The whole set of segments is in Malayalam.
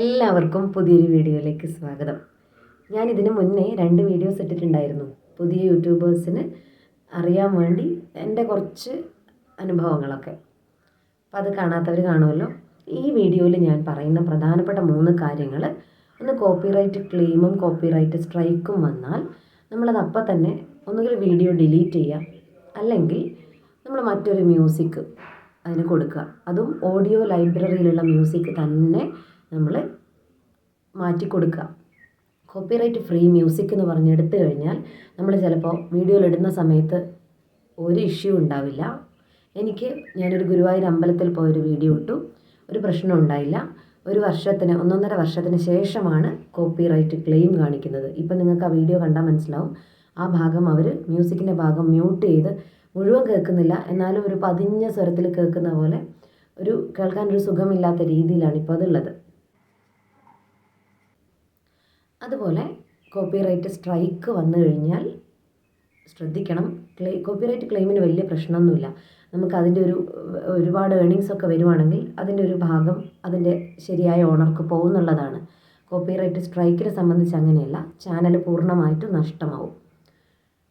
എല്ലാവർക്കും പുതിയൊരു വീഡിയോയിലേക്ക് സ്വാഗതം. ഞാൻ ഇതിനു മുന്നേ രണ്ട് വീഡിയോസ് ഇട്ടിട്ടുണ്ടായിരുന്നു. പുതിയ യൂട്യൂബേഴ്സിന് അറിയാൻ വേണ്ടി എന്റെ കുറച്ച് അനുഭവങ്ങളൊക്കെ. അപ്പോൾ അത് കാണാത്തവർ കാണുമല്ലോ. ഈ വീഡിയോയിൽ ഞാൻ പറയുന്ന പ്രധാനപ്പെട്ട മൂന്ന് കാര്യങ്ങൾ. ഒന്ന് കോപ്പിറൈറ്റ് ക്ലെയിമും കോപ്പിറൈറ്റ് സ്ട്രൈക്കും വന്നാൽ നമ്മളത് അപ്പം തന്നെ ഒന്നുകിൽ വീഡിയോ ഡിലീറ്റ് ചെയ്യാം അല്ലെങ്കിൽ നമ്മൾ മറ്റൊരു മ്യൂസിക് അതിന് കൊടുക്കുക. അതും ഓഡിയോ ലൈബ്രറിയിലുള്ള മ്യൂസിക് തന്നെ നമ്മൾ മാറ്റി കൊടുക്കുക. കോപ്പിറൈറ്റ് ഫ്രീ മ്യൂസിക് എന്ന് പറഞ്ഞ് എടുത്തു കഴിഞ്ഞാൽ നമ്മൾ ചിലപ്പോൾ വീഡിയോയിൽ ഇടുന്ന സമയത്ത് ഒരു ഇഷ്യൂ ഉണ്ടാവില്ല. എനിക്ക് ഞാനൊരു ഗുരുവായൂർ അമ്പലത്തിൽ പോയൊരു വീഡിയോ ഇട്ടു. ഒരു പ്രശ്നം ഉണ്ടായില്ല. ഒരു വർഷത്തിന് ഒന്നൊന്നര വർഷത്തിന് ശേഷമാണ് കോപ്പിറൈറ്റ് ക്ലെയിം കാണിക്കുന്നത്. ഇപ്പം നിങ്ങൾക്ക് ആ വീഡിയോ കണ്ടാൽ മനസ്സിലാവും. ആ ഭാഗം അവർ മ്യൂസിക്കിന്റെ ഭാഗം മ്യൂട്ട് ചെയ്ത് മുഴുവൻ കേൾക്കുന്നില്ല. എന്നാലും ഒരു പതിഞ്ഞ സ്വരത്തിൽ കേൾക്കുന്ന പോലെ ഒരു കേൾക്കാൻ ഒരു സുഖമില്ലാത്ത രീതിയിലാണ് ഇപ്പോൾ അതുള്ളത്. അതുപോലെ കോപ്പിറൈറ്റ് സ്ട്രൈക്ക് വന്നു കഴിഞ്ഞാൽ ശ്രദ്ധിക്കണം. ക്ലെയി കോപ്പിറൈറ്റ് ക്ലെയിമിന് വലിയ പ്രശ്നമൊന്നുമില്ല. നമുക്ക് അതിന്റെ ഒരു ഒരുപാട് ഏണിങ്സ് ഒക്കെ വരുവാണെങ്കിൽ അതിന്റെ ഒരു ഭാഗം അതിന്റെ ശരിയായ ഓണർക്ക് പോകുന്നുള്ളതാണ്. കോപ്പിറൈറ്റ് സ്ട്രൈക്കിനെ സംബന്ധിച്ച് അങ്ങനെയല്ല ചാനൽ പൂർണമായിട്ട് നഷ്ടമാവും.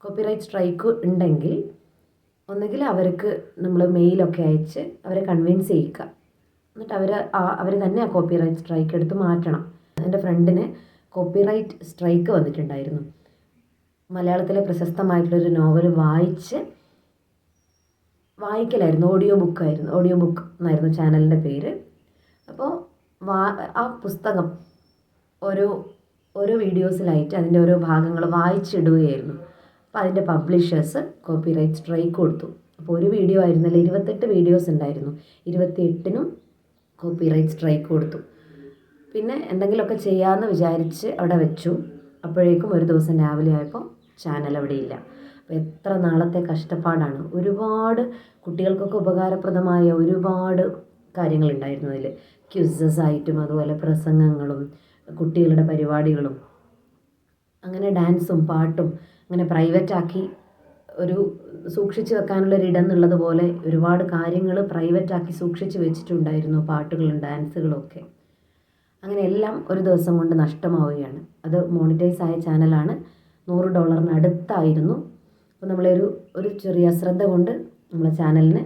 കോപ്പിറൈറ്റ് സ്ട്രൈക്ക് ഉണ്ടെങ്കിൽ ഒന്നുകിൽ അവർക്ക് നമ്മൾ മെയിലൊക്കെ അയച്ച് അവരെ കൺവിൻസ് ചെയ്യിക്കുക എന്നിട്ട് അവർ അവർ തന്നെ ആ കോപ്പിറൈറ്റ് സ്ട്രൈക്ക് എടുത്ത് മാറ്റണം. എന്റെ ഫ്രണ്ടിന് കോപ്പിറൈറ്റ് സ്ട്രൈക്ക് വന്നിട്ടുണ്ടായിരുന്നു. മലയാളത്തിലെ പ്രശസ്തമായിട്ടുള്ളൊരു നോവൽ വായിച്ച് വായിക്കലായിരുന്നു. ഓഡിയോ ബുക്കായിരുന്നു ഓഡിയോ ബുക്ക് എന്നായിരുന്നു ചാനലിന്റെ പേര്. അപ്പോൾ വാ ആ പുസ്തകം ഓരോ ഓരോ വീഡിയോസിലായിട്ട് അതിന്റെ ഓരോ ഭാഗങ്ങൾ വായിച്ചിടുകയായിരുന്നു. അപ്പോൾ അതിന്റെ പബ്ലിഷേഴ്സ് കോപ്പിറൈറ്റ് സ്ട്രൈക്ക് കൊടുത്തു. അപ്പോൾ ഒരു വീഡിയോ ആയിരുന്നല്ലോ ഇരുപത്തെട്ട് വീഡിയോസ് ഉണ്ടായിരുന്നു. ഇരുപത്തിയെട്ടിനും കോപ്പിറൈറ്റ് സ്ട്രൈക്ക് കൊടുത്തു. പിന്നെ എന്തെങ്കിലുമൊക്കെ ചെയ്യാമെന്ന് വിചാരിച്ച് അവിടെ വെച്ചു. അപ്പോഴേക്കും ഒരു ദിവസം രാവിലെ ആയപ്പോൾ ചാനൽ അവിടെ ഇല്ല. അപ്പോൾ എത്ര നാളത്തെ കഷ്ടപ്പാടാണ്. ഒരുപാട് കുട്ടികൾക്കൊക്കെ ഉപകാരപ്രദമായ ഒരുപാട് കാര്യങ്ങളുണ്ടായിരുന്നു അതിൽ. ക്യുസസ് ആയിട്ടും അതുപോലെ പ്രസംഗങ്ങളും കുട്ടികളുടെ പരിപാടികളും അങ്ങനെ ഡാൻസും പാട്ടും അങ്ങനെ പ്രൈവറ്റാക്കി ഒരു സൂക്ഷിച്ച് വെക്കാനുള്ള ഒരു ഇടം എന്നുള്ളത് പോലെ ഒരുപാട് കാര്യങ്ങൾ പ്രൈവറ്റാക്കി സൂക്ഷിച്ച് വെച്ചിട്ടുണ്ടായിരുന്നു. പാട്ടുകളും ഡാൻസുകളും ഒക്കെ. അങ്ങനെ എല്ലാം ഒരു ദിവസം കൊണ്ട് നഷ്ടമാവുകയാണ്. അത് മോണിറ്റൈസ് ആയ ചാനലാണ് നൂറ് ഡോളറിന് അടുത്തായിരുന്നു. അപ്പോൾ നമ്മളൊരു ഒരു ചെറിയ അശ്രദ്ധ കൊണ്ട് നമ്മളെ ചാനലിന്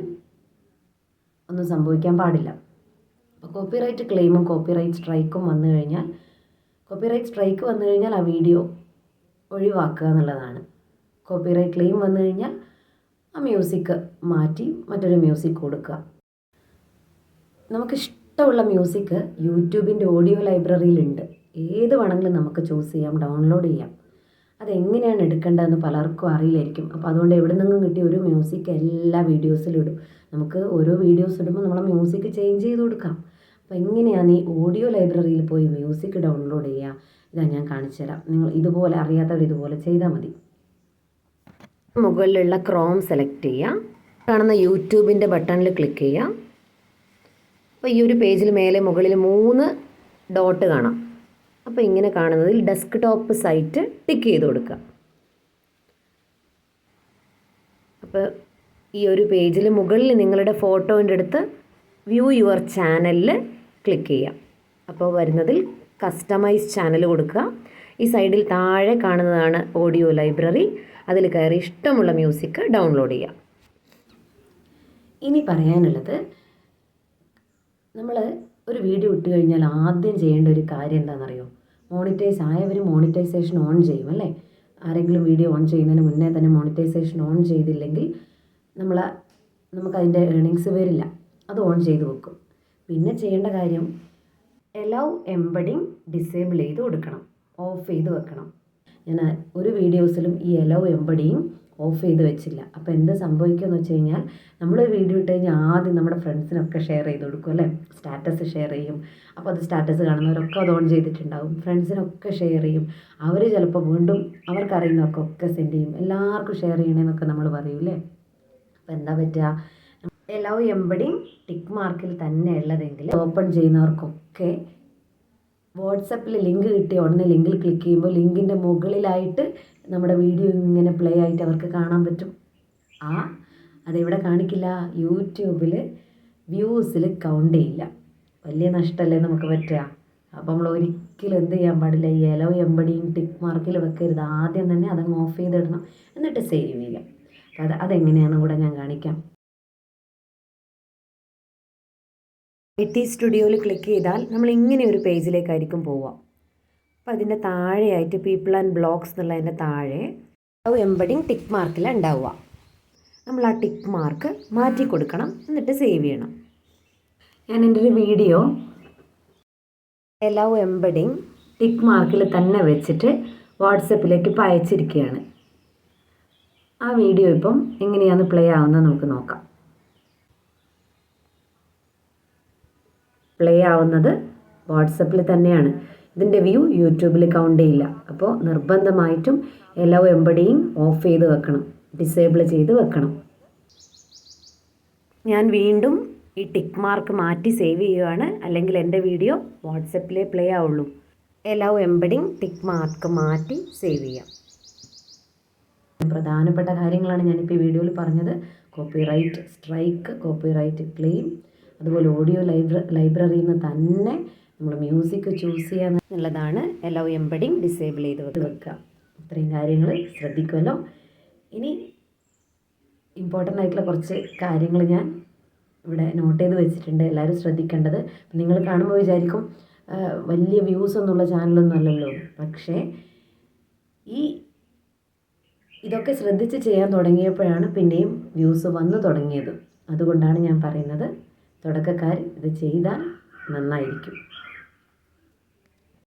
ഒന്നും സംഭവിക്കാൻ പാടില്ല. അപ്പോൾ കോപ്പിറൈറ്റ് ക്ലെയിമും കോപ്പിറൈറ്റ് സ്ട്രൈക്കും വന്നു കഴിഞ്ഞാൽ കോപ്പിറൈറ്റ് സ്ട്രൈക്ക് വന്നു കഴിഞ്ഞാൽ ആ വീഡിയോ ഒഴിവാക്കുക എന്നുള്ളതാണ്. കോപ്പിറൈറ്റ് ക്ലെയിം വന്നു കഴിഞ്ഞാൽ ആ മ്യൂസിക് മാറ്റി മറ്റൊരു മ്യൂസിക് കൊടുക്കുക. നമുക്ക് ഇഷ്ടമുള്ള മ്യൂസിക് യൂട്യൂബിന്റെ ഓഡിയോ ലൈബ്രറിയിലുണ്ട് ഏത് വേണമെങ്കിലും നമുക്ക് ചൂസ് ചെയ്യാം ഡൗൺലോഡ് ചെയ്യാം. അതെങ്ങനെയാണ് എടുക്കേണ്ടതെന്ന് പലർക്കും അറിയില്ലായിരിക്കും. അപ്പോൾ അതുകൊണ്ട് എവിടെ നിന്നും കിട്ടിയ ഒരു മ്യൂസിക് എല്ലാ വീഡിയോസിലും ഇടും. നമുക്ക് ഓരോ വീഡിയോസ് ഇടുമ്പോൾ നമ്മളെ മ്യൂസിക് ചേഞ്ച് ചെയ്ത് കൊടുക്കാം. അപ്പോൾ എങ്ങനെയാണ് ഈ ഓഡിയോ ലൈബ്രറിയിൽ പോയി മ്യൂസിക് ഡൗൺലോഡ് ചെയ്യുക ഇതാ ഞാൻ കാണിച്ചു തരാം. നിങ്ങൾ ഇതുപോലെ അറിയാത്തവർ ഇതുപോലെ ചെയ്താൽ മതി. മുകളിലുള്ള ക്രോം സെലക്ട് ചെയ്യുക കാണുന്ന യൂട്യൂബിന്റെ ബട്ടണിൽ ക്ലിക്ക് ചെയ്യുക അപ്പോൾ ഈ ഒരു പേജിൽ മേലെ മുകളിൽ മൂന്ന് ഡോട്ട് കാണാം. അപ്പോൾ ഇങ്ങനെ കാണുന്നതിൽ ഡെസ്ക് ടോപ്പ് സൈറ്റ് ടിക്ക് ചെയ്ത് കൊടുക്കുക. അപ്പോൾ ഈ ഒരു പേജിൽ മുകളിൽ നിങ്ങളുടെ ഫോട്ടോന്റെ അടുത്ത് വ്യൂ യുവർ ചാനലിൽ ക്ലിക്ക് ചെയ്യാം. അപ്പോൾ വരുന്നതിൽ കസ്റ്റമൈസ് ചാനൽ കൊടുക്കുക. ഈ സൈഡിൽ താഴെ കാണുന്നതാണ് ഓഡിയോ ലൈബ്രറി. അതിൽ കയറി ഇഷ്ടമുള്ള മ്യൂസിക് ഡൗൺലോഡ് ചെയ്യാം. ഇനി പറയാനുള്ളത് നമ്മൾ ഒരു വീഡിയോ ഇട്ട് കഴിഞ്ഞാൽ ആദ്യം ചെയ്യേണ്ട ഒരു കാര്യം എന്താണെന്നറിയോ? മോണിറ്റൈസ് ആയവർ മോണിറ്റൈസേഷൻ ഓൺ ചെയ്യും അല്ലേ? ആരെങ്കിലും വീഡിയോ ഓൺ ചെയ്യുന്നതിന് മുന്നേ തന്നെ മോണിറ്റൈസേഷൻ ഓൺ ചെയ്തില്ലെങ്കിൽ നമ്മൾ നമുക്കതിന്റെ ഏണിങ്സ് വരില്ല. അത് ഓൺ ചെയ്ത് വെക്കും. പിന്നെ ചെയ്യേണ്ട കാര്യം എലവ് എംബഡിങ് ഡിസേബിൾ ചെയ്ത് കൊടുക്കണം. ഓഫ് ചെയ്ത് വെക്കണം. ഞാൻ ഒരു വീഡിയോസിലും ഈ എലവ് എംബഡിയും ഓഫ് ചെയ്ത് വെച്ചില്ല. അപ്പോൾ എന്ത് സംഭവിക്കുമെന്ന് വെച്ച് കഴിഞ്ഞാൽ നമ്മളൊരു വീഡിയോ ഇട്ട് കഴിഞ്ഞാൽ ആദ്യം നമ്മുടെ ഫ്രണ്ട്സിനൊക്കെ ഷെയർ ചെയ്ത് കൊടുക്കും അല്ലേ? സ്റ്റാറ്റസ് ഷെയർ ചെയ്യും. അപ്പോൾ അത് സ്റ്റാറ്റസ് കാണുന്നവരൊക്കെ അത് ഓൺ ചെയ്തിട്ടുണ്ടാവും. ഫ്രണ്ട്സിനൊക്കെ ഷെയർ ചെയ്യും. അവർ ചിലപ്പോൾ വീണ്ടും അവർക്കറിയുന്നവർക്കൊക്കെ സെൻഡ് ചെയ്യും. എല്ലാവർക്കും ഷെയർ ചെയ്യണമെന്നൊക്കെ നമ്മൾ പറയൂലേ അപ്പോൾ എന്താ പറ്റുക എലവ് എംബഡിങ് ടിക്ക് മാർക്കിൽ തന്നെ ഉള്ളതെങ്കിൽ ഓപ്പൺ ചെയ്യുന്നവർക്കൊക്കെ വാട്സപ്പിൽ ലിങ്ക് കിട്ടി ഉടനെ ലിങ്കിൽ ക്ലിക്ക് ചെയ്യുമ്പോൾ ലിങ്കിന്റെ മുകളിലായിട്ട് നമ്മുടെ വീഡിയോ ഇങ്ങനെ പ്ലേ ആയിട്ട് അവർക്ക് കാണാൻ പറ്റും. ആ അതെവിടെ കാണിക്കില്ല? യൂട്യൂബിൽ വ്യൂസിൽ കൗണ്ട് ചെയ്യില്ല. വലിയ നഷ്ടമല്ലേ നമുക്ക് പറ്റുക? അപ്പോൾ നമ്മൾ ഒരിക്കലും എന്ത് ചെയ്യാൻ പാടില്ല? ഈ യെലോ എമ്പടിയും ടിക്ക് മാർക്കിൽ വെക്കരുത് ആദ്യം തന്നെ അതങ്ങ് ഓഫ് ചെയ്തിടണം. എന്നിട്ട് സേവ് ചെയ്യാം അപ്പോൾ അത് അതെങ്ങനെയാണെന്ന് കൂടെ ഞാൻ കാണിക്കാം. ഐ ടി സ്റ്റുഡിയോയിൽ ക്ലിക്ക് ചെയ്താൽ നമ്മൾ ഇങ്ങനെ ഒരു പേജിലേക്കായിരിക്കും പോവുക. അപ്പോൾ അതിന്റെ താഴെയായിട്ട് പീപ്പിൾ ആൻഡ് ബ്ലോഗ്സ് എന്നുള്ളതിന്റെ താഴെ എംബഡിങ് ടിക്ക് മാർക്കിൽ ഉണ്ടാവുക. നമ്മൾ ആ ടിക്ക് മാർക്ക് മാറ്റി കൊടുക്കണം എന്നിട്ട് സേവ് ചെയ്യണം. ഞാൻ എന്റെ ഒരു വീഡിയോ എലവ് എംബഡിങ് ടിക്ക് മാർക്കിൽ തന്നെ വെച്ചിട്ട് വാട്സപ്പിലേക്ക് ഇപ്പോൾ അയച്ചിരിക്കുകയാണ്. ആ വീഡിയോ ഇപ്പം എങ്ങനെയാണ് പ്ലേ ആവുന്നത് നമുക്ക് നോക്കാം. പ്ലേ ആവുന്നത് വാട്സപ്പിൽ തന്നെയാണ്. ഇതിന്റെ വ്യൂ യൂട്യൂബിൽ കൗണ്ട് ചെയ്യില്ല. അപ്പോൾ നിർബന്ധമായിട്ടും എല്ലാ എംബഡിങ് ഓഫ് ചെയ്ത് വെക്കണം. ഡിസേബിൾ ചെയ്ത് വെക്കണം. ഞാൻ വീണ്ടും ഈ ടിക്ക് മാർക്ക് മാറ്റി സേവ് ചെയ്യുകയാണ് അല്ലെങ്കിൽ എന്റെ വീഡിയോ വാട്സപ്പിലേ പ്ലേ ആവുള്ളൂ. എല്ലാ എംബഡിങ് ടിക്ക് മാർക്ക് മാറ്റി സേവ് ചെയ്യാം. പ്രധാനപ്പെട്ട കാര്യങ്ങളാണ് ഞാനിപ്പോൾ ഈ വീഡിയോയിൽ പറഞ്ഞത്. കോപ്പിറൈറ്റ് സ്ട്രൈക്ക് കോപ്പിറൈറ്റ് ക്ലെയിം അതുപോലെ ഓഡിയോ ലൈബ്ര ലൈബ്രറിയിൽ നിന്ന് തന്നെ നമ്മൾ മ്യൂസിക് ചൂസ് ചെയ്യുക എന്നുള്ളതാണ് എലവ് എംബഡിങ് ഡിസേബിൾ ചെയ്ത് വെക്കുക ഇത്രയും കാര്യങ്ങൾ ശ്രദ്ധിക്കുമല്ലോ ഇനി ഇമ്പോർട്ടന്റ് ആയിട്ടുള്ള കുറച്ച് കാര്യങ്ങൾ ഞാൻ ഇവിടെ നോട്ട് ചെയ്ത് വെച്ചിട്ടുണ്ട്. എല്ലാവരും ശ്രദ്ധിക്കേണ്ടത്. നിങ്ങൾ കാണുമ്പോൾ വിചാരിക്കും വലിയ വ്യൂസ് ഒന്നുമുള്ള ചാനലൊന്നും അല്ലല്ലോ പക്ഷേ ഈ ഇതൊക്കെ ശ്രദ്ധിച്ച് ചെയ്യാൻ തുടങ്ങിയപ്പോഴാണ് പിന്നെയും വ്യൂസ് വന്നു തുടങ്ങിയത്. അതുകൊണ്ടാണ് ഞാൻ പറയുന്നത്. തുടക്കക്കാർ ഇത് ചെയ്താൽ നന്നായിരിക്കും.